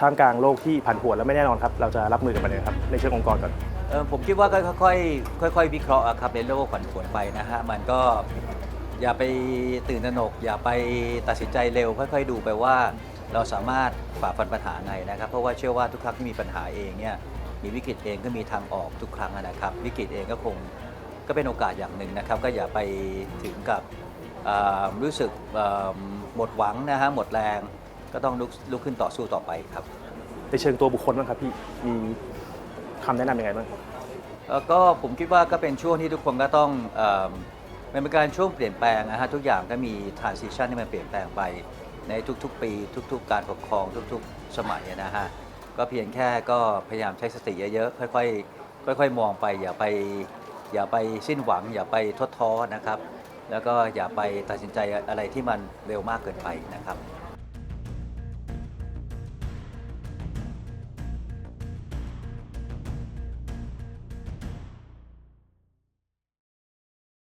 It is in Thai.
ท่ามกลางโลกที่ผันผวนและไม่แน่นอนครับ เราจะรับมือกับมันยังไงครับ ในเชิงองค์กรก่อน เออผมคิดว่าก็ค่อยๆค่อยๆวิเคราะห์อะครับในโลกผันผวนไปนะฮะมันก็อย่าไปตื่นตระหนก อย่าไปตัดสินใจเร็ว ค่อยๆดูไปว่า เราสามารถฝ่าฟันปัญหาไงนะครับ เพราะว่าเชื่อว่าทุกครั้งที่มีปัญหาเองเนี่ยมีวิกฤตเองก็มีทางออกทุกครั้งนะครับ วิกฤตเองก็คงก็เป็นโอกาสอย่างหนึ่งนะครับ ก็อย่าไปถึงกับเอ่อรู้สึกเอ่อหมดหวังนะฮะหมดแรง ก็ต้องลุกลุกขึ้นต่อสู้ต่อไปครับในเชิงตัวบุคคลบ้างครับพี่มีคำแนะนำยังไงบ้างแล้วก็ผมคิดว่าก็เป็นช่วงที่ทุกคนก็ต้องเอิ่มมันเป็นการช่วงเปลี่ยนแปลงนะฮะทุกอย่างก็มี transition ที่มันเปลี่ยนแปลงไปในทุกๆ ปี ทุกๆ การปกครองทุกๆ สมัยนะฮะก็เพียงแค่ก็พยายามใช้สติเยอะๆค่อยๆค่อยๆ มองไปอย่าไปอย่าไปสิ้นหวัง อย่าไปท้อท้อนะครับ แล้วก็อย่าไปตัดสินใจอะไรที่มันเร็วมากเกินไปนะครับ